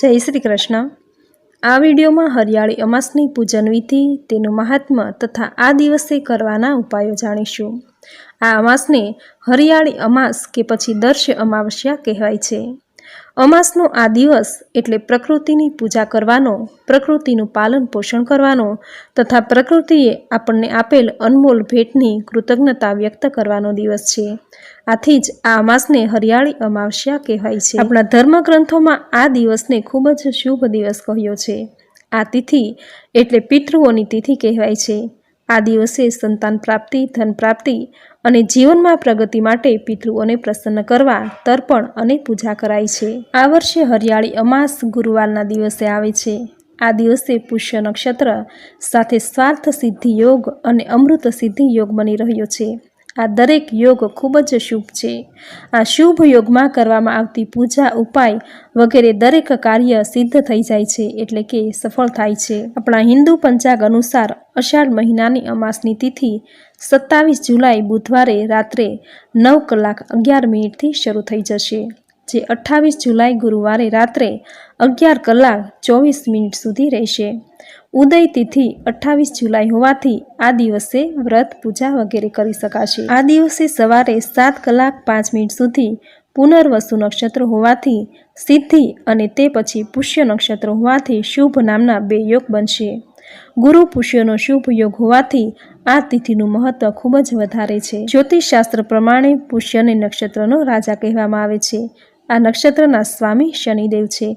જય શ્રી કૃષ્ણ. આ વિડીયોમાં હરિયાળી અમાસની પૂજન વિધિ, તેનું મહાત્મ્ય તથા આ દિવસે કરવાના ઉપાયો જાણીશું. આ અમાસને હરિયાળી અમાસ કે પછી દર્શ અમાવસ્યા કહેવાય છે. અમાસનો આ દિવસ એટલે પ્રકૃતિની પૂજા કરવાનો, પ્રકૃતિનું પાલન પોષણ કરવાનો તથા પ્રકૃતિએ આપણને આપેલ અનમોલ ભેટની કૃતજ્ઞતા વ્યક્ત કરવાનો દિવસ છે. આથી જ આ અમાસને હરિયાળી અમાવસ્યા કહેવાય છે. આપણા ધર્મગ્રંથોમાં આ દિવસને ખૂબ જ શુભ દિવસ કહ્યો છે. આ તિથિ એટલે પિતૃઓની તિથિ કહેવાય છે. આ દિવસે સંતાન પ્રાપ્તિ, ધન પ્રાપ્તિ અને જીવનમાં પ્રગતિ માટે પિતૃઓને પ્રસન્ન કરવા તર્પણ અને પૂજા કરાય છે. આ વર્ષે હરિયાળી અમાસ ગુરુવારના દિવસે આવે છે. આ દિવસે પુષ્ય નક્ષત્ર સાથે સ્વાર્થ સિદ્ધિ યોગ અને અમૃત સિદ્ધિ યોગ બની રહ્યો છે. આ દરેક યોગ ખૂબ જ શુભ છે. આ શુભ યોગમાં કરવામાં આવતી પૂજા, ઉપાય વગેરે દરેક કાર્ય સિદ્ધ થઈ જાય છે એટલે કે સફળ થાય છે. આપણા હિન્દુ પંચાગ અનુસાર અષાઢ મહિનાની અમાસની તિથિ સત્તાવીસ જુલાઈ બુધવારે રાત્રે નવ કલાક અગિયાર મિનિટથી શરૂ થઈ જશે. જે અઠ્ઠાવીસ જુલાઈ ગુરુવારે રાત્રે અગિયાર કલાક ચોવીસ મિનિટ સુધી રહેશે. ઉદય તિથિ અઠ્ઠાવીસ જુલાઈ હોવાથી આ દિવસે વ્રત પૂજા વગેરે કરી શકાશે. આ દિવસે સવારે સાત કલાક પાંચ મિનિટ સુધી પુનર્વસુ નક્ષત્ર હોવાથી સિદ્ધિ અને તે પછી પુષ્ય નક્ષત્ર હોવાથી શુભ નામના બે યોગ બનશે. ગુરુ પુષ્યનો શુભ યોગ હોવાથી આ તિથિનું મહત્વ ખૂબ જ વધારે છે. જ્યોતિષશાસ્ત્ર પ્રમાણે પુષ્યને નક્ષત્રનો રાજા કહેવામાં આવે છે. આ નક્ષત્રના સ્વામી શનિદેવ છે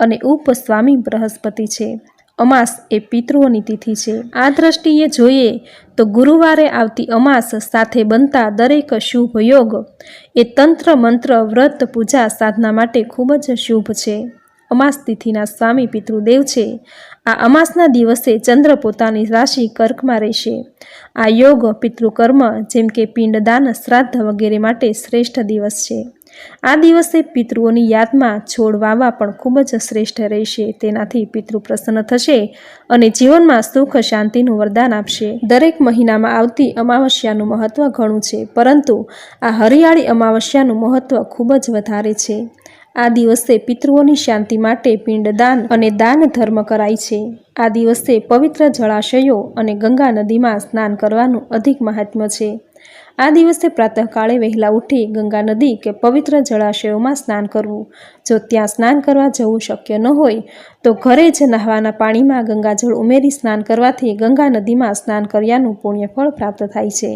અને ઉપસ્વામી બૃહસ્પતિ છે. અમાસ એ પિતૃઓની તિથિ છે. આ દ્રષ્ટિએ જોઈએ તો ગુરુવારે આવતી અમાસ સાથે બનતા દરેક શુભ યોગ એ તંત્ર મંત્ર વ્રત પૂજા સાધના માટે ખૂબ જ શુભ છે. અમાસ તિથિના સ્વામી પિતૃદેવ છે. આ અમાસના દિવસે ચંદ્ર પોતાની રાશિ કર્કમાં રહેશે. આ યોગ પિતૃકર્મ જેમ કે પિંડદાન, શ્રાદ્ધ વગેરે માટે શ્રેષ્ઠ દિવસ છે. આ દિવસે પિતૃઓની યાદમાં છોડ વાવવા પણ ખૂબ જ શ્રેષ્ઠ રહેશે. તેનાથી પિતૃ પ્રસન્ન થશે અને જીવનમાં સુખ શાંતિનું વરદાન આપશે. દરેક મહિનામાં આવતી અમાવસ્યાનું મહત્વ ઘણું છે, પરંતુ આ હરિયાળી અમાવસ્યાનું મહત્વ ખૂબ જ વધારે છે. આ દિવસે પિતૃઓની શાંતિ માટે પિંડદાન અને દાન ધર્મ કરાય છે. આ દિવસે પવિત્ર જળાશયો અને ગંગા નદીમાં સ્નાન કરવાનું અધિક મહાત્મ્ય છે. આ દિવસે પ્રાતઃકાળે વહેલા ઉઠી ગંગા નદી કે પવિત્ર જળાશયોમાં સ્નાન કરવું. જો ત્યાં સ્નાન કરવા જવું શક્ય ન હોય, તો ઘરે જ નહાવાના પાણીમાં ગંગાજળ ઉમેરી સ્નાન કરવાથી ગંગા નદીમાં સ્નાન કર્યાનું પુણ્યફળ પ્રાપ્ત થાય છે.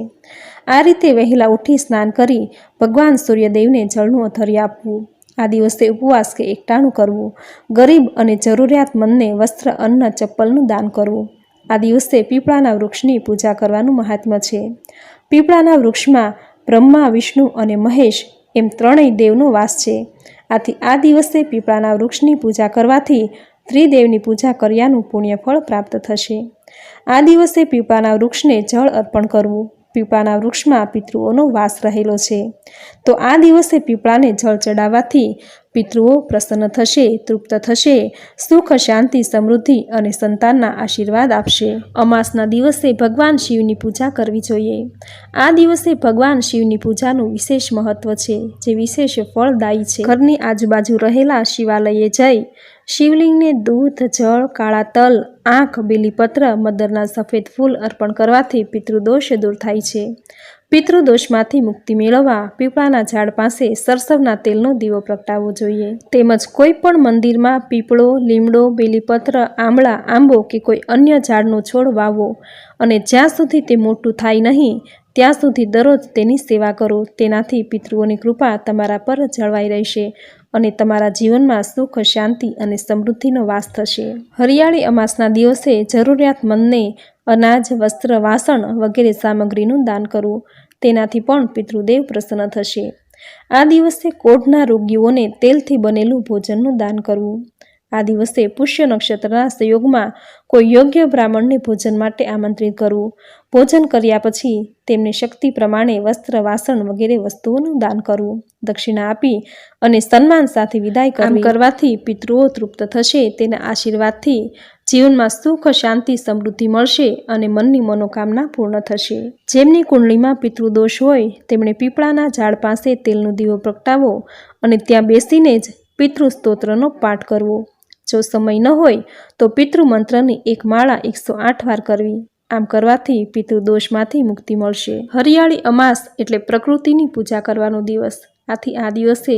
આ રીતે વહેલા ઉઠી સ્નાન કરી ભગવાન સૂર્યદેવને જળનું અધર્ય આપવું. આ દિવસે ઉપવાસ કે એકટાણું કરવું. ગરીબ અને જરૂરિયાતમંદને વસ્ત્ર, અન્ન, ચપ્પલનું દાન કરવું. આ દિવસે પીપળાના વૃક્ષની પૂજા કરવાનું મહાત્મ્ય છે. પીપળાના વૃક્ષમાં બ્રહ્મા, વિષ્ણુ અને મહેશ એમ ત્રણેય દેવનો વાસ છે. આથી આ દિવસે પીપળાના વૃક્ષની પૂજા કરવાથી ત્રિદેવની પૂજા કર્યાનું પુણ્યફળ પ્રાપ્ત થશે. આ દિવસે પીપળાના વૃક્ષને જળ અર્પણ કરવું પીપળાના વૃક્ષમાં પિતૃઓનો વાસ રહેલો છે. તો આ દિવસે પીપળાને જળ ચડાવવાથી પિતૃઓ પ્રસન્ન થશે, તૃપ્ત થશે, સુખ, શાંતિ, સમૃદ્ધિ અને સંતાનના આશીર્વાદ આપશે. અમાસના દિવસે ભગવાન શિવની પૂજા કરવી જોઈએ. આ દિવસે ભગવાન શિવની પૂજાનું વિશેષ મહત્વ છે, જે વિશેષ ફળદાયી છે. ઘરની આજુબાજુ રહેલા શિવાલયે જઈ શિવલિંગને દૂધ, જળ, કાળા તલ, આંખ, બીલીપત્ર, મદરના સફેદ ફૂલ અર્પણ કરવાથી પિતૃદોષ દૂર થાય છે. પિતૃદોષમાંથી મુક્તિ મેળવવા પીપળાના ઝાડ પાસે સરસવના તેલનો દીવો પ્રગટાવવો જોઈએ. તેમજ કોઈ પણ મંદિરમાં પીપળો, લીમડો, બેલીપત્ર આંબળા આંબો કે કોઈ અન્ય ઝાડનો છોડ વાવો અને જ્યાં સુધી તે મોટું થાય નહીં, ત્યાં સુધી દરરોજ તેની સેવા કરો. તેનાથી પિતૃઓની કૃપા તમારા પર જળવાઈ રહેશે અને તમારા જીવનમાં સુખ, શાંતિ અને સમૃદ્ધિનો વાસ થશે. હરિયાળી અમાસના દિવસે જરૂરિયાતમંદને અનાજ, વસ્ત્ર, વાસણ વગેરે સામગ્રીનું દાન કરવું તેનાથી પણ પિતૃદેવ પ્રસન્ન થશે. આ દિવસે કોઢના રોગીઓને તેલથી બનેલું ભોજનનું દાન કરવું. આ દિવસે પુષ્ય નક્ષત્રના સંયોગમાં કોઈ યોગ્ય બ્રાહ્મણને ભોજન માટે આમંત્રિત કરવું. ભોજન કર્યા પછી તેમની શક્તિ પ્રમાણે વસ્ત્ર વાસણ વગેરે વસ્તુઓનું દાન કરવું. દક્ષિણા આપી અને સન્માન સાથે વિદાય કરવાથી પિતૃઓ તૃપ્ત થશે તેના આશીર્વાદથી જીવનમાં સુખ, શાંતિ, સમૃદ્ધિ મળશે અને મનની મનોકામના પૂર્ણ થશે. જેમની કુંડલીમાં પિતૃદોષ હોય, તેમણે પીપળાના ઝાડ પાસે તેલનો દીવો પ્રગટાવો અને ત્યાં બેસીને જ પિતૃ સ્તોત્રનો પાઠ કરવો. જો સમય ન હોય, તો પિતૃ મંત્રની એક માળા એકસો આઠ વાર કરવી. આમ કરવાથી પિતૃદોષમાંથી મુક્તિ મળશે. હરિયાળી અમાસ એટલે પ્રકૃતિની પૂજા કરવાનો દિવસ. આથી આ દિવસે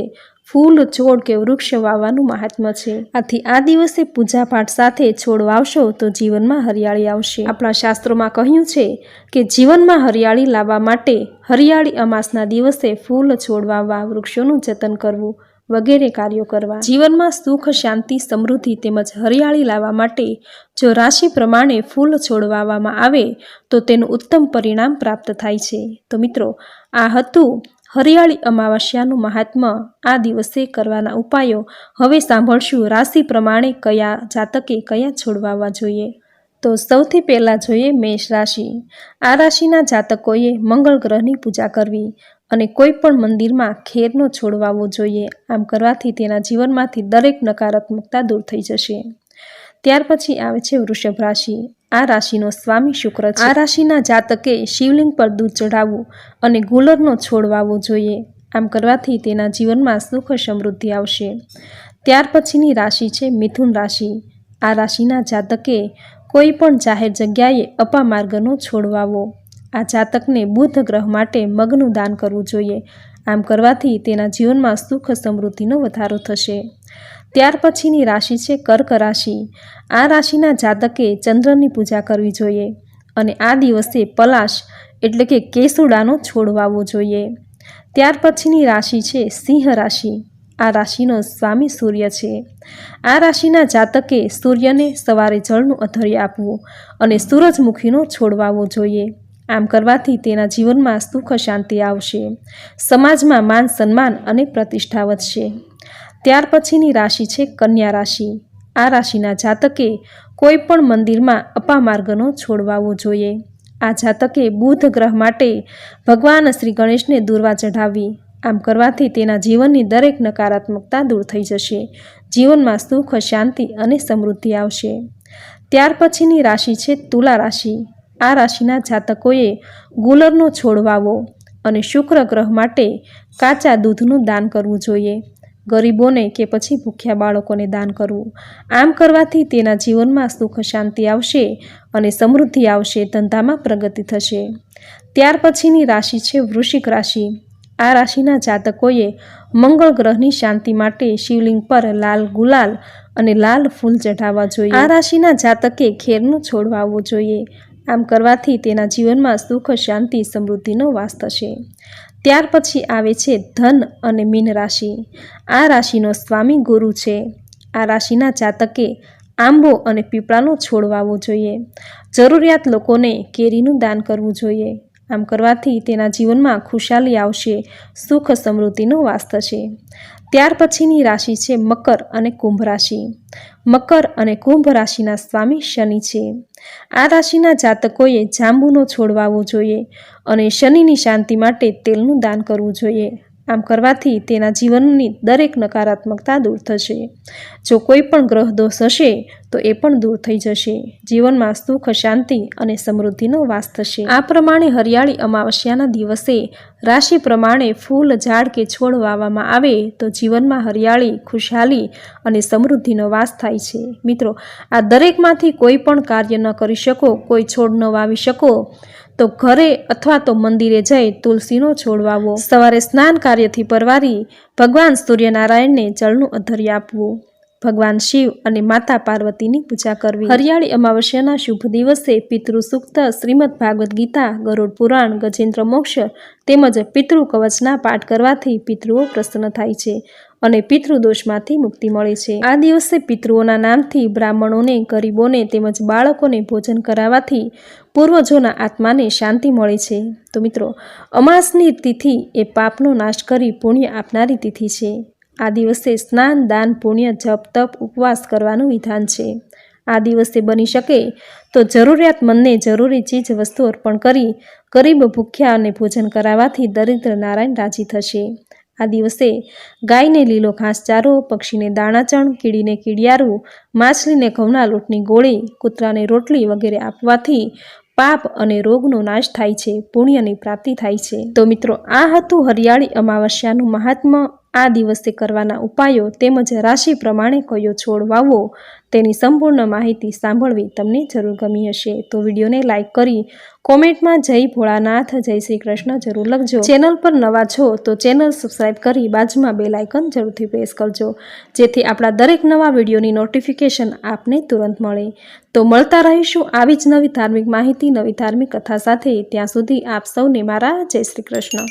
ફૂલ છોડ કે વૃક્ષ વાવવાનું મહાત્મ્ય છે. આથી આ દિવસે પૂજાપાઠ સાથે છોડ વાવશો તો જીવનમાં હરિયાળી આવશે. આપણા શાસ્ત્રોમાં કહ્યું છે કે જીવનમાં હરિયાળી લાવવા માટે હરિયાળી અમાસના દિવસે ફૂલ છોડ વાવવા, વૃક્ષોનું જતન કરવું વગેરે કાર્યો કરવા. જીવનમાં સુખ, શાંતિ, સમૃદ્ધિ તેમજ હરિયાળી લાવવા માટે જો રાશિ પ્રમાણે ફૂલ છોડ વાવવામાં આવે તો તેનું ઉત્તમ પરિણામ પ્રાપ્ત થાય છે. તો મિત્રો, આ હતું હરિયાળી અમાવસ્યાનું મહાત્મ્ય આ દિવસે કરવાના ઉપાયો હવે સાંભળશું રાશિ પ્રમાણે કયા જાતકે કયા છોડવાવવા જોઈએ. તો સૌથી પહેલાં જોઈએ મેષ રાશિ. આ રાશિના જાતકોએ મંગળ ગ્રહની પૂજા કરવી અને કોઈ પણ મંદિરમાં ખેરનો છોડવાવો જોઈએ. આમ કરવાથી તેના જીવનમાંથી દરેક નકારાત્મકતા દૂર થઈ જશે. ત્યાર પછી આવે છે વૃષભ રાશિ. આ રાશિનો સ્વામી શુક્ર છે. આ રાશિના જાતકે શિવલિંગ પર દૂધ ચઢાવવું અને ગુલરનો છોડ વાવવો જોઈએ. આમ કરવાથી તેના જીવનમાં સુખ સમૃદ્ધિ આવશે. ત્યાર પછીની રાશિ છે મિથુન રાશિ. આ રાશિના જાતકે કોઈ પણ જાહેર જગ્યાએ અપામાર્ગનો છોડ વાવવો. આ જાતકને બુધ ગ્રહ માટે મગનું દાન કરવું જોઈએ. આમ કરવાથી તેના જીવનમાં સુખ સમૃદ્ધિનો વધારો થશે. ત્યાર પછીની રાશિ છે કર્ક રાશિ. આ રાશિના જાતકે ચંદ્રની પૂજા કરવી જોઈએ અને આ દિવસે પલાશ એટલે કે કેસુડાનો છોડ વાવવો જોઈએ. ત્યાર પછીની રાશિ છે સિંહ રાશિ. આ રાશિનો સ્વામી સૂર્ય છે. આ રાશિના જાતકે સૂર્યને સવારે જળનું અધર્ય આપવું અને સૂરજમુખીનો છોડવાવો જોઈએ. આમ કરવાથી તેના જીવનમાં સુખ શાંતિ આવશે. સમાજમાં માન સન્માન અને પ્રતિષ્ઠા વધશે. ત્યાર પછીની રાશિ છે કન્યા રાશિ. આ રાશિના જાતકે કોઈ પણ મંદિરમાં અપામાર્ગનો છોડવાવો જોઈએ. આ જાતકે બુધ ગ્રહ માટે ભગવાન શ્રી ગણેશને દુર્વા ચઢાવવી. આમ કરવાથી તેના જીવનની દરેક નકારાત્મકતા દૂર થઈ જશે. જીવનમાં સુખ, શાંતિ અને સમૃદ્ધિ આવશે. ત્યાર પછીની રાશિ છે તુલા રાશિ. આ રાશિના જાતકોએ ગુલરનો છોડ વાવો અને શુક્ર ગ્રહ માટે કાચા દૂધનું દાન કરવું જોઈએ. ગરીબોને કે પછી ભૂખ્યા બાળકોને દાન કરવું. આમ કરવાથી તેના જીવનમાં સુખ શાંતિ આવશે અને સમૃદ્ધિ આવશે, ધંધામાં પ્રગતિ થશે. ત્યાર પછીની રાશિ છે વૃશ્ચિક રાશિ. આ રાશિના જાતકોએ મંગળ ગ્રહની શાંતિ માટે શિવલિંગ પર લાલ ગુલાલ અને લાલ ફૂલ ચઢાવવા જોઈએ. આ રાશિના જાતકે ખેરનું છોડ વાવવું જોઈએ. આમ કરવાથી તેના જીવનમાં સુખ, શાંતિ, સમૃદ્ધિનો વાસ થશે. ત્યાર પછી આવે છે ધન અને મીન રાશિ. આ રાશિનો સ્વામી ગુરુ છે. આ રાશિના જાતકે આંબો અને પીપળાનો છોડ વાવવો જોઈએ. જરૂરિયાત લોકોને કેરીનું દાન કરવું જોઈએ. આમ કરવાથી તેના જીવનમાં ખુશાલી આવશે, સુખ સમૃદ્ધિનો વાસ થશે. ત્યાર પછીની રાશિ છે મકર અને કુંભ રાશિ. મકર અને કુંભ રાશિના સ્વામી શનિ છે. આ રાશિના જાતકોએ જાંબુનો છોડવાવો જોઈએ અને શનિની શાંતિ માટે તેલનું દાન કરવું જોઈએ. આમ કરવાથી તેના જીવનની દરેક નકારાત્મકતા દૂર થશે. જો કોઈ પણ ગ્રહ દોષ હશે, તો એ પણ દૂર થઈ જશે. જીવનમાં સુખ, શાંતિ અને સમૃદ્ધિનો વાસ થશે. આ પ્રમાણે હરિયાળી અમાવસ્યાના દિવસે રાશિ પ્રમાણે ફૂલ, ઝાડ કે છોડ વાવવામાં આવે તો જીવનમાં હરિયાળી, ખુશહાલી અને સમૃદ્ધિનો વાસ થાય છે. મિત્રો, આ દરેકમાંથી કોઈ પણ કાર્ય ન કરી શકો, કોઈ છોડ ન વાવી શકો તો ઘરે અથવા તો મંદિરે જઈ તુલસીનો છોડ વાવવો સવારે સ્નાન કાર્યથી પરવારી ભગવાન સૂર્યનારાયણને જળનું અધર્ય આપવું. ભગવાન શિવ અને માતા પાર્વતીની પૂજા કરવી. હરિયાળી અમાવસ્યાના શુભ દિવસે પિતૃ સૂક્ત શ્રીમદ ભાગવદ્ ગીતા, ગરુડ પુરાણ, ગજેન્દ્ર મોક્ષ તેમજ પિતૃ કવચના પાઠ કરવાથી પિતૃઓ પ્રસન્ન થાય છે. અને પિતૃદોષમાંથી મુક્તિ મળે છે. આ દિવસે પિતૃઓના નામથી બ્રાહ્મણોને, ગરીબોને તેમજ બાળકોને ભોજન કરાવવાથી પૂર્વજોના આત્માને શાંતિ મળે છે. તો મિત્રો, અમાસની તિથિ એ પાપનો નાશ કરી પુણ્ય આપનારી તિથિ છે. આ દિવસે સ્નાન, દાન, પુણ્ય, જપ, તપ, ઉપવાસ કરવાનું વિધાન છે. આ દિવસે બની શકે તો જરૂરિયાતમંદને જરૂરી ચીજ વસ્તુ અર્પણ કરી ગરીબ ભૂખ્યા અને ભોજન કરાવવાથી દરિદ્ર નારાયણ રાજી થશે. આ દિવસે ગાયને લીલો ઘાસચારો, પક્ષીને દાણાચણ, કીડીને કીડિયારું, માછલીને ઘઉંના લોટની ગોળી, કૂતરાને રોટલી વગેરે આપવાથી પાપ અને રોગનો નાશ થાય છે, પુણ્યની પ્રાપ્તિ થાય છે. તો મિત્રો, આ હતું હરિયાળી અમાવસ્યાનું મહાત્મ્ય. આ દિવસે કરવાના ઉપાયો તેમજ રાશિ પ્રમાણે કયો છોડ વાવવો તેની સંપૂર્ણ માહિતી સાંભળવી તમને જરૂર ગમી હશે. તો વિડીયોને લાઇક કરી કોમેન્ટમાં જય ભોળાનાથ, જય શ્રી કૃષ્ણ જરૂર લખજો. ચેનલ પર નવા છો તો ચેનલ સબસ્ક્રાઈબ કરી બાજુમાં બે લાઇકન જરૂરથી પ્રેસ કરજો, જેથી આપણા દરેક નવા વિડીયોની નોટિફિકેશન આપને તુરંત મળે. તો મળતા રહીશું આવી જ નવી ધાર્મિક માહિતી, નવી ધાર્મિક કથા સાથે. ત્યાં સુધી આપ સૌને મારા જય શ્રી કૃષ્ણ.